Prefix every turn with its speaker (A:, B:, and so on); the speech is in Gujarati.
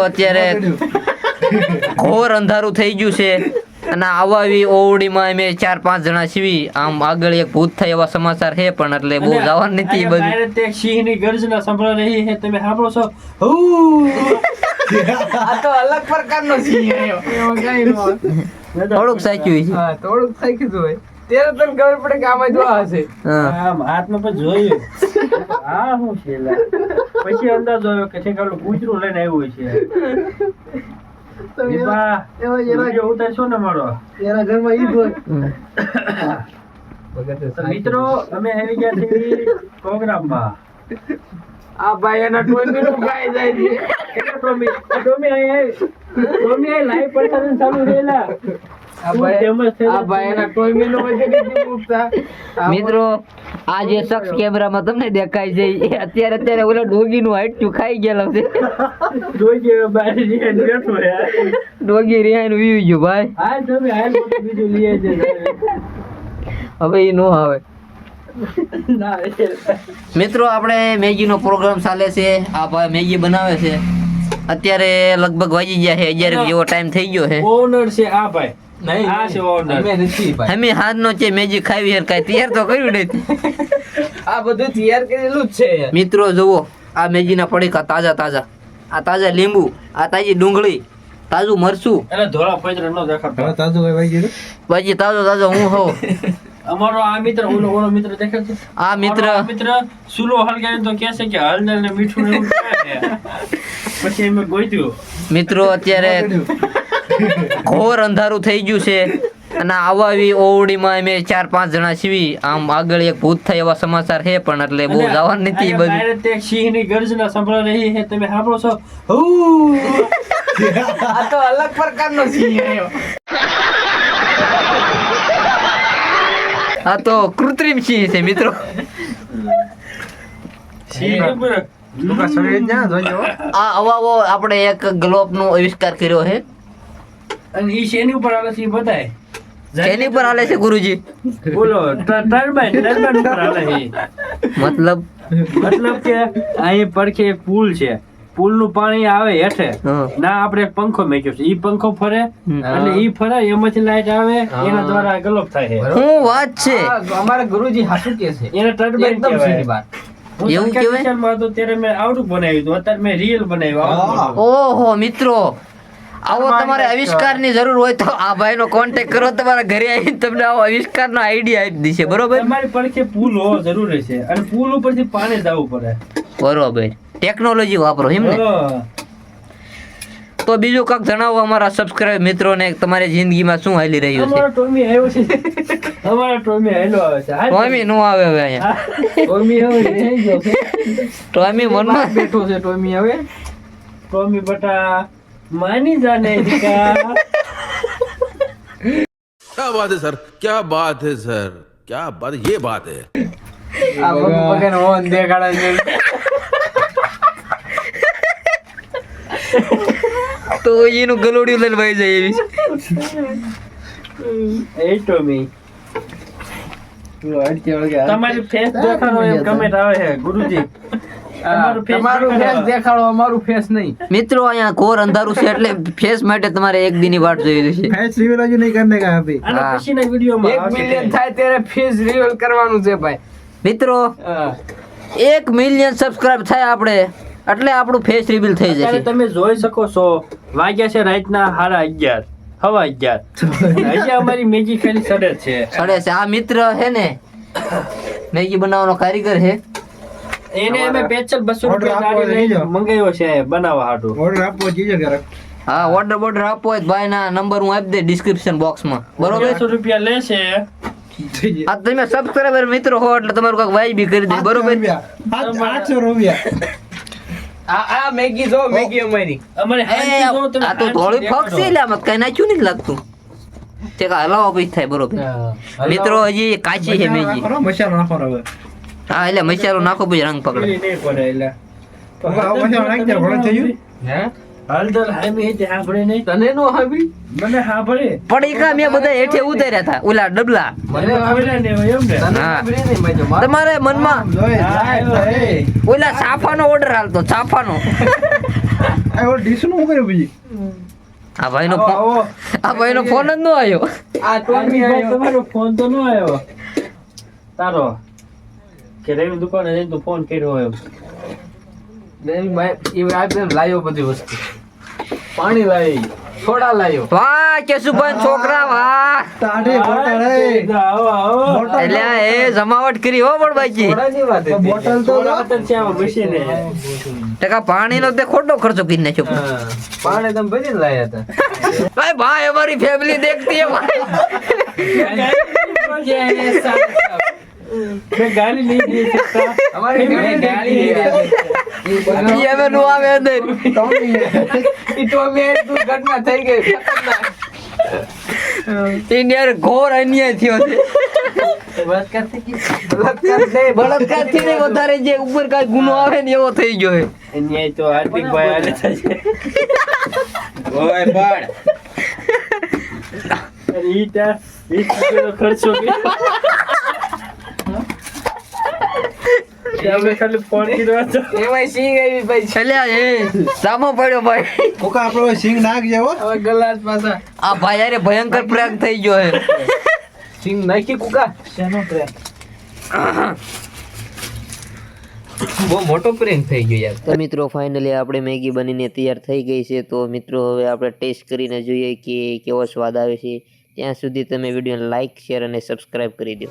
A: અત્યારે ઘોર અંધારું થઈ ગયું છે. અને આવા એવી ઓવડીમાં અમે ચાર પાંચ જણા છીએ. આમ આગળ એક ભૂત થાય એવા સમાચાર છે પણ એટલે બહુ જવાનું નથી બધું.
B: તે સિંહની ગર્જના સંભળાઈ રહી છે. તમે સાંભળો છો?
C: આ તો અલગ પ્રકારનો સિંહ.
A: થોડુંક સાચું છે.
C: થોડુંક થઈ હોય. ત્યારે તને ખબર પડે કે આમાં જોવા હશે.
A: હા.
B: આમ હાથમાં પણ જોયું. હા હું છે? પછી અંદાજ આવ્યો કે છે આપણું કૂતરું લઈને આવ્યું છે. દીપા, વીડિયો ઉતારશો ને મારો
C: એના ઘરમાં ઈ હોય.
B: મિત્રો અમે આવી ગયા છીએ પ્રોગ્રામમાં.
C: આ ભાઈ એના ટોયનું ગાય જાય છે.
B: કેટલા ટોમી ટોમી અહીં ટોમી અહીં લાઈવ પડતા ચાલુ થયેલા
C: આ ભાઈ એના
A: મિત્રો આ જે શખ્સ કેમેરામાં તમને દેખાય છે એ અત્યારે અત્યારે ઓલા ડોગી નું હાઈટ ચુકાઈ ગયેલો છે. ડોગી રિહાઈ નું વીવી ગયું ભાઈ.
B: હાલ તમે હાલ મોટું બીજું લઈ આવજો.
A: હવે એ નો આવે.
B: ના
A: મિત્રો આપણે મેગીનો પ્રોગ્રામ ચાલે છે. આ ભાઈ મેગી બનાવે છે. અત્યારે લગભગ વાગી ગયા છે. અગિયાર જેવો ટાઈમ થઈ ગયો છે.
B: ઓનર છે આ ભાઈ.
C: નહીં
B: આ છે owner.
C: અમે નથી ભાઈ.
A: અમે હાથનો છે મેજી ખાવી છે કઈ તૈયાર તો કર્યું નથી.
C: આ બધું તૈયાર કરેલું જ છે
A: મિત્રો જુઓ આ મેજીના પડીકા તાજા તાજા. આ તાજા લીંબુ આ તાજી ડુંગળી તાજું મરચું.
B: એટલે ધોળા પૈતરા ન દેખાડતા
A: પછી તાજો તાજો હું હો.
B: અમારો આ મિત્ર ઓલો ઓલો મિત્ર દેખે છે?
A: આ મિત્ર.
B: મિત્ર સુલો હલગાવીને તો કહે છે કે હળદર ને મીઠું ને પછી એમ ગોત્યું
A: મિત્રો અત્યારે ઘોર અંધારું થઈ ગયું છે. અને આવા એવી ઓવડીમાં અમે ચાર પાંચ જણા સીવી આમ આગળ એક ભૂત થાય એવા સમાચાર છે પણ એટલે બહુ જવાનું નથી બધું.
B: સિંહની ગર્જના સંભળાઈ રહી છે. તમે સાંભળો છો? હું
C: આ તો અલગ પ્રકારનો સિંહ આવ્યો
A: આ તો કૃત્રિમ સિંહ છે મિત્રો. આ અવાવો આપણે એક ગ્લોબ નો આવિષ્કાર કર્યો છે.
B: અને ઈ શેની ઉપર આવે છે બતાય
A: જેની પર હાલે છે ગુરુજી?
B: બોલો ટર્બાઇન ટર્બાઇન ઉપર આવે છે
A: મતલબ?
B: મતલબ કે અહીં પડખે એક પુલ છે. પુલનું પાણી આવે હેઠે. ના આપણે એક પંખો મેક્યો છે. ઈ પંખો ફરે અને ઈ ફરે એમાંથી લાઈટ આવે એના દ્વારા ગલોપ થાય છે.
A: હું વાત છે.
C: અમારે ગુરુજી હાસુ કે છે.
B: એને ટર્બાઇન
C: એકદમ સીધી
B: કહેવાય
C: વાત
A: એવું
B: કેવાય? ત્યારે મેં આવડું બનાવ્યું હતું. અત્યારે મેં રિયલ બનાવ્યું.
A: ઓહો મિત્રો. આવો તમારે આવિષ્કારની જરૂર હોય તો આ ભાઈનો કોન્ટેક્ટ કરો તમારા ઘરે આવીને તમને આવો આવિષ્કારનો આઈડિયા આપી દેશે બરોબર?
B: તમારી પડખે પુલ હોવો જરૂરી છે અને પુલ ઉપરથી પાણી જવું પડે.
A: બરોબર. ટેકનોલોજી વાપરો એમ ને? તો બીજું કાંક જણાવો અમારા સબસ્ક્રાઇબ મિત્રોને તમારી જિંદગીમાં શું હાલી રહ્યું છે?
B: ટોમી આવ્યો છે. અમારા ટોમી હેલો આવે છે.
A: ટોમી નો આવે હવે અહીંયા.
C: ટોમી હવે ગયો છે.
A: ટોમી મનમાં
C: બેઠો છે ટોમી હવે.
B: ટોમી બટા માની જાને દીકા
D: क्या बात है सर क्या बात है सर क्या बात ये बात है
C: આ પગ પગે હોન દેખાડે છે
A: તો એનું ગલોડિયું લઈને વહી જાય એવી
B: એ ટોમી તમારી ફેસ દેખાડો એમ કમેન્ટ આવે છે ગુરુજી તમારું
C: ફેસ
B: દેખાડો.
C: દેખાડો અમારું ફેસ નહીં.
A: મિત્રો અહીંયા ઘોર અંધારું છે એટલે ફેસ માટે તમારે એક દીની વાટ જોઈ છે.
B: ભાઈ
A: અને
B: પછીના વિડીયોમાં
C: એક મિલિયન થાય ત્યારે ફેસ રિવીલ કરવાનું છે ભાઈ.
A: મિત્રો
C: હા.
A: એક મિલિયન સબસ્ક્રાઇબ થાય આપણે એટલે આપણું ફેસ રિવીલ થઈ જશે.
B: તમે જોઈ શકો છો વાગ્યા છે રાતના સાડા અગિયાર હવા અગિયાર. અહીંયા અમારી મેગી ખાલી સડે છે.
A: સડે છે. આ મિત્ર છે ને મેગી બનાવવાનો કારીગર છે.
B: એને અમે પેચલ 200 રૂપિયા ગાડી લઈ મંગાવ્યો છે બનાવવા હાટું.
A: હા ઓર્ડર બોર્ડર આપો હોય તો ભાઈના નંબર હું આપી દે ડિસ્ક્રિપ્શન બોક્સમાં બરોબર?
B: 200 રૂપિયા લેશે
A: આ તમે સબસ્ક્રાઇબર મિત્રો હો એટલે તમારું કાંઈક વાઈ બી કરી દે બરોબર?
C: આ આ મેગી જો મેગી અમારી.
B: અમારે
A: એ,
B: જો તમે
A: આ તો
B: હાંજે
A: ધોળી. ફોક્સ એટલે આમાં કઈ નાખ્યું નથી લાગતું. તે કા હલાવા પછી થાય બરોબર? મિત્રો હજી કાચી છે મેગી. હા એટલે મસાલો નાખો પછી રંગ પકડે.
B: નહીં પડે એટલે. તો
C: હે
B: હળદર હામી હતી સાંભળે નહીં.
C: તને નો આવી
B: મને સાંભળે
A: પડીકા મેં બધા હેઠે ઉતાર્યા હતા ઓલા ડબલા.
C: મને
B: ખબર ને હોય એમ ને?
C: તને
A: હા.
C: ખબર નહીં મજો
A: તમારે મનમાં. ઓલા સાફાનો ઓર્ડર હાલતો સાફાનો
E: આ ઓલો ડીશ શું કર્યું બીજી
A: આ ભાઈનો
B: નો.
A: આ ભાઈનો ફોન જ નો આવ્યો.
C: આ
B: ભાઈ. તમારો ફોન તો નો આવ્યો. તારો. કે રવિ દુકાને જઈને તું ફોન કર્યો એમ.
C: બેન ભાઈ એ આપે લાયો બધી વસ્તુ. પાણી લાવી થોડા લાયો.
A: વાહ કેશુભાઈ છોકરા વાહ.
E: તાઢે બોટલ હે.
B: આવો આવો
E: બોટલ
A: એટલે એ જમાવટ કરી હો પણ બાકી
E: બોટલ તો
B: થોડા છે આમાં બેસીને.
A: ટકા પાણીનો તે ખોટો ખર્ચો કરી નાખ્યો.
C: પાણી તમે ભરીને લાયા હતા.
A: ભાઈ ભાઈ અમારી ફેમિલી દેખતી હે ભાઈ.
B: મેં ગાડી નહીં દે શકતા.
C: અમારી ઘરે ગાડી
A: ઈ હવે નું આવે અંદર.
E: ટોમી હે.
C: ઈ ટોમી હારે દુર્ઘટના થઈ ગઈ ખતરનાક.
A: એની ઘોર અન્યાય થયો છે.
C: નહીં,
A: વધારે જે ઉપર કાંઈ ગુનો આવે ને એવો થઈ ગયો
B: અન્યાય તો હાર્દિકભાઈ આલે છે
C: ઓય પણ
B: અરે વીસ ખર્ચો કર્યો. આપણે ખાલી ફોન કર્યો હતો.
C: એમાંય સિંગ આવી ભાઈ
A: છેલ્લા એ સામો પડ્યો ભાઈ.
E: કોકા આપણો સિંગ નાખજે હો
C: હવે ગલાસ પાછા.
A: આ ભાઈ યાર ભયંકર પ્રેગ થઈ ગયો છે.
C: સિંગ નાખી કુકા? બહુ મોટો પ્રેમ થઈ ગયો યાર.
A: તો મિત્રો ફાઇનલી આપણે મેગી બનીને તૈયાર થઈ ગઈ છે. તો મિત્રો હવે આપણે ટેસ્ટ કરીને જોઈએ કે કેવો સ્વાદ આવે છે. ત્યાં સુધી તમે વિડીયોને લાઇક શેર અને સબસ્ક્રાઇબ કરી દો.